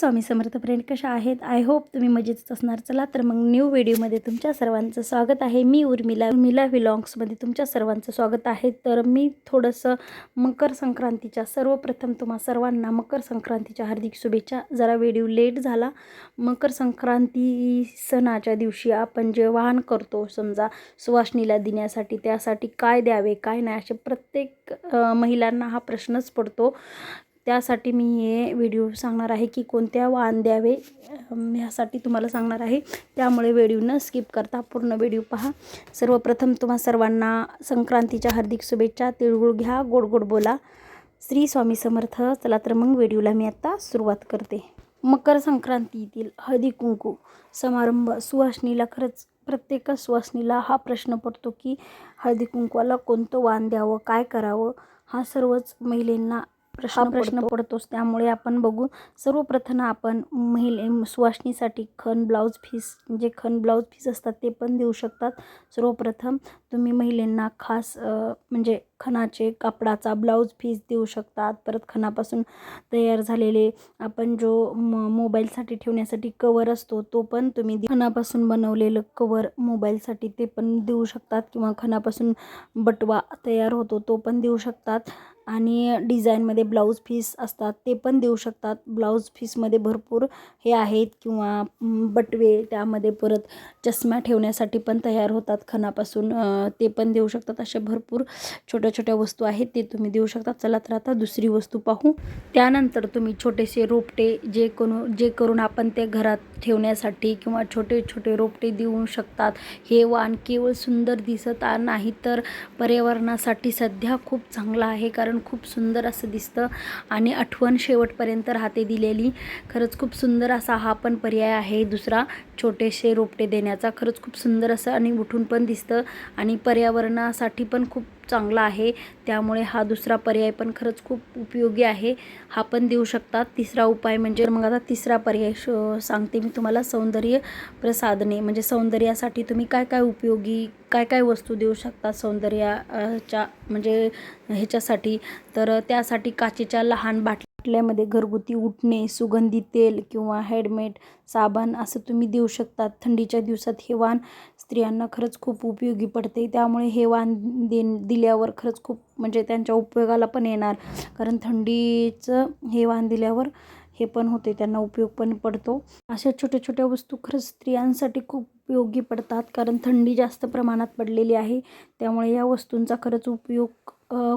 Swami Samarth friend कशा आहेत? I hope तुम्ही मजेतच असणार. चला तर मग न्यू व्हिडिओमध्ये तुमच्या सर्वांचं स्वागत आहे. मी उर्मिला. उर्मिला व्हिलॉग्समध्ये तुमच्या सर्वांचं स्वागत आहे. तर मी थोडंसं मकर संक्रांतीच्या सर्वप्रथम तुम्हा सर्वांना मकर संक्रांतीच्या हार्दिक शुभेच्छा. जरा व्हिडिओ लेट झाला. मकर संक्रांती सणाच्या दिवशी आपण जे वाहन करतो समजा सुवासनीला देण्यासाठी त्यासाठी काय द्यावे काय नाही असे प्रत्येक महिलांना हा प्रश्नच पडतो. त्यासाठी मी हे व्हिडिओ सांगणार आहे की कोणत्या वाहन द्यावे ह्यासाठी तुम्हाला सांगणार आहे. त्यामुळे व्हिडिओनं स्किप करता पूर्ण व्हिडिओ पहा. सर्वप्रथम तुम्हा सर्वांना संक्रांतीच्या हार्दिक शुभेच्छा. तिळगुळ घ्या गोड गोड बोला. श्री स्वामी समर्थ. चला तर मग व्हिडिओला मी आत्ता सुरुवात करते. मकर संक्रांतीतील हळदी कुंकू समारंभ सुवासनीला खरंच प्रत्येक सुवासनीला हा प्रश्न पडतो की हळदी कुंकवाला कोणतं वाण द्यावं काय करावं? हा सर्वच महिलेंना प्रश्न प्रश्न पडतोच. त्यामुळे आपण बघू सर्वप्रथम आपण महिले सुवासनीसाठी खण ब्लाऊज पीस जे खण ब्लाऊज पीस असतात ते पण देऊ शकतात. सर्वप्रथम तुम्ही महिलांना खास म्हणजे खणाचे कापडाचा ब्लाऊज पीस देऊ शकतात. परत खणापासून तयार झालेले आपण जो म मोबाईलसाठी ठेवण्यासाठी कवर असतो तो पण तुम्ही खणापासून बनवलेलं कवर मोबाईलसाठी ते पण देऊ शकतात किंवा खणापासून बटवा तयार होतो तो पण देऊ शकतात. आणि डिझाईनमध्ये ब्लाऊज पीस असतात ते पण देऊ शकतात. ब्लाऊज पीसमध्ये भरपूर हे आहेत किंवा बटवे त्यामध्ये परत चष्मा ठेवण्यासाठी पण तयार होतात खणापासून ते पण देऊ शकतात. अशा भरपूर छोट्या छोट्या वस्तू आहेत ते तुम्ही देऊ शकता. चला तर आता दुसरी वस्तू पाहू. त्यानंतर तुम्ही छोटेसे रोपटे जे कोण जे करून आपण ते घरात ठेवण्यासाठी किंवा छोटे छोटे रोपटे देऊ शकतात. हे वाण केवळ सुंदर दिसत आ- नाही तर पर्यावरणासाठी सध्या खूप चांगलं आहे. कारण खूप सुंदर असं दिसतं आणि आठवण शेवटपर्यंत राहते दिलेली. खरंच खूप सुंदर असा हा पण पर्याय आहे. दुसरा छोटेसे रोपटे देण्याचा. खरंच खूप सुंदर असं आणि उठून पण दिसतं आणि पर्यावरणासाठी पण खूप चांगला आहे. त्यामुळे हा दुसरा पर्याय पण खरंच खूप उपयोगी आहे. हा पण देऊ शकतात तिसरा उपाय म्हणजे मग आता तिसरा पर्याय श सांगते मी तुम्हाला. सौंदर्य प्रसाधने म्हणजे सौंदर्यासाठी तुम्ही काय काय उपयोगी काय काय वस्तू देऊ शकता सौंदर्याच्या म्हणजे ह्याच्यासाठी. तर त्यासाठी काचेच्या लहान बाटल्या बाटल्यामध्ये घरगुती उठणे सुगंधी तेल किंवा हॅडमेड साबण असं तुम्ही देऊ शकतात. थंडीच्या दिवसात हे वाण स्त्रियांना खरंच खूप उपयोगी पडते. त्यामुळे हे वाण दे दिल्यावर खरंच खूप म्हणजे त्यांच्या उपयोगाला पण येणार. कारण थंडीचं हे वाण दिल्यावर हे पण होते त्यांना उपयोग पण पडतो. अशा छोट्या छोट्या वस्तू खरंच स्त्रियांसाठी खूप उपयोगी पडतात. कारण थंडी जास्त प्रमाणात पडलेली आहे. त्यामुळे या वस्तूंचा खरंच उपयोग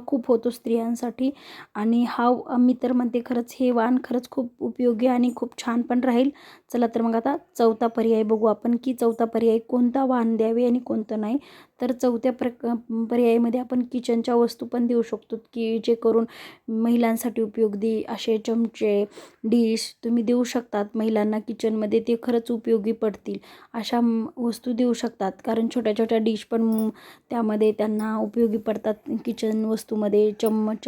खूप होतो स्त्रियांसाठी. आणि हा मी तर म्हणते खरंच हे वाण खरंच खूप उपयोगी आणि खूप छान पण राहील. चला तर मग आता चौथा पर्याय बघू आपण की चौथा पर्याय कोणता वाण द्यावे आणि कोणतं नाही. तर चौथ्या प्रक पर्यायामध्ये आपण किचनच्या वस्तू पण देऊ शकतो की जे करून महिलांसाठी उपयोगी असे चमचे डिश तुम्ही देऊ शकतात. महिलांना किचनमध्ये ते खरंच उपयोगी पडतील. अशा वस्तू देऊ शकतात. कारण छोट्या छोट्या डिश पण त्यामध्ये त्यांना उपयोगी पडतात. किचन वस्तूमध्ये चम्मच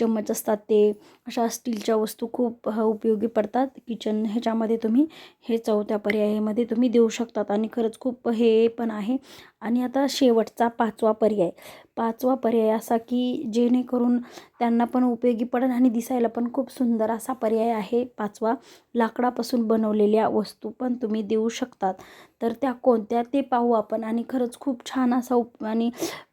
चम्मच असतात ते. अशा स्टीलच्या वस्तू खूप उपयोगी पडतात. किचन ह्याच्यामध्ये तुम्ही हे चौथ्या पर्यायामध्ये तुम्ही देऊ शकतात. आणि खरंच खूप हे पण आहे. आणि आता शे शेवटचा पाचवा पर्याय. पाचवा पर्याय असा की जेणेकरून त्यांना पण उपयोगी पडेल आणि दिसायला पण खूप सुंदर असा पर्याय आहे पाचवा. लाकडापासून बनवलेल्या वस्तू पण तुम्ही देऊ शकतात. तर त्या कोणत्या ते पाहू आपण. आणि खरंच खूप छान असा उप आणि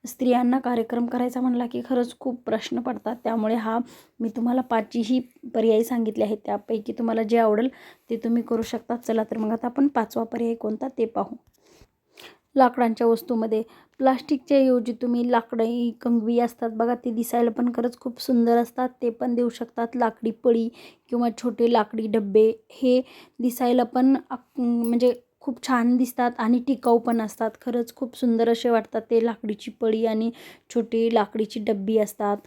स्त्रियांना कार्यक्रम करायचा म्हणला की खरंच खूप प्रश्न पडतात. त्यामुळे हा मी तुम्हाला पाचही पर्याय सांगितले आहेत. त्यापैकी तुम्हाला जे आवडेल ते तुम्ही करू शकता. चला तर मग आता आपण पाचवा पर्याय कोणता ते पाहू. लाकडांच्या वस्तूमध्ये. प्लास्टिकच्या ऐवजी तुम्ही लाकडी कंगवी असतात. बघा ते दिसायला पण खरंच खूप सुंदर असतात. ते पण देऊ शकतात. लाकडी पळी किंवा छोटे लाकडी डब्बे. हे दिसायला पण म्हणजे खूप छान दिसतात आणि टिकाऊ पण असतात. खरंच खूप सुंदर असे वाटतात ते लाकडीची पळी आणि छोटी लाकडीची डब्बी असतात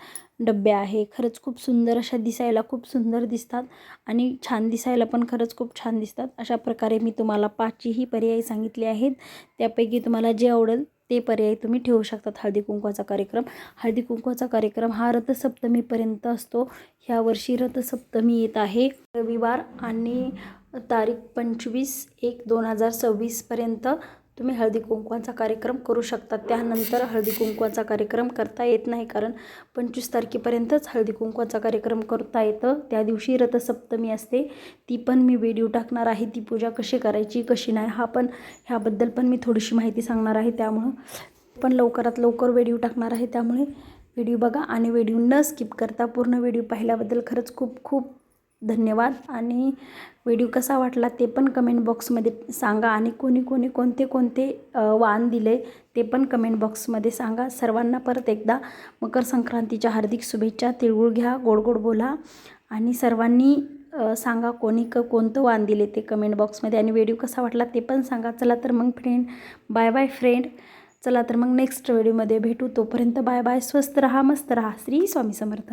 डब्बे आहे. खरंच खूप सुंदर अशा दिसायला खूप सुंदर दिसतात आणि छान दिसायला पण खरंच खूप छान दिसतात. अशा प्रकारे मी तुम्हाला पाचही पर्याय सांगितले आहेत. त्यापैकी तुम्हाला जे आवडेल ते पर्याय तुम्ही ठेवू शकतात हळदी कुंकवाचा कार्यक्रम. हळदी कुंकवाचा कार्यक्रम हा रथसप्तमीपर्यंत असतो. ह्या वर्षी रथसप्तमी येत आहे. रविवार आणि तारीख पंचवीस एक दोन हजार सव्वीसपर्यंत तुम्ही हळदी कुंकवाचा कार्यक्रम करू शकता. त्यानंतर हळदी कुंकवाचा कार्यक्रम करता येत नाही कारण पंचवीस तारखेपर्यंतच हळदी कुंकवाचा कार्यक्रम करता येतं. त्या दिवशी रथसप्तमी असते. ती पण मी व्हिडिओ टाकणार आहे. ती पूजा कशी करायची कशी नाही हा पण ह्याबद्दल पण मी थोडीशी माहिती सांगणार आहे. त्यामुळं पण लवकरात लवकर व्हिडिओ टाकणार आहे. त्यामुळे व्हिडिओ बघा आणि व्हिडिओ न स्किप करता पूर्ण व्हिडिओ पाहिल्याबद्दल खरंच खूप खूप धन्यवाद. आणि व्हिडिओ कसा वाटला ते पण कमेंट बॉक्समध्ये सांगा. आणि कोणी कोणी कोणते कोणते वाण दिले ते पण कमेंट बॉक्समध्ये सांगा. सर्वांना परत एकदा मकर संक्रांतीच्या हार्दिक शुभेच्छा. तिळगुळ घ्या गोड गोड बोला. आणि सर्वांनी सांगा कोणी क कोणतं वाण दिले ते कमेंट बॉक्समध्ये आणि व्हिडिओ कसा वाटला ते पण सांगा. चला तर मग फ्रेंड बाय बाय फ्रेंड चला तर मग नेक्स्ट व्हिडिओमध्ये भेटू. तोपर्यंत बाय बाय स्वस्त रहा मस्त रहा. श्री स्वामी समर्थ.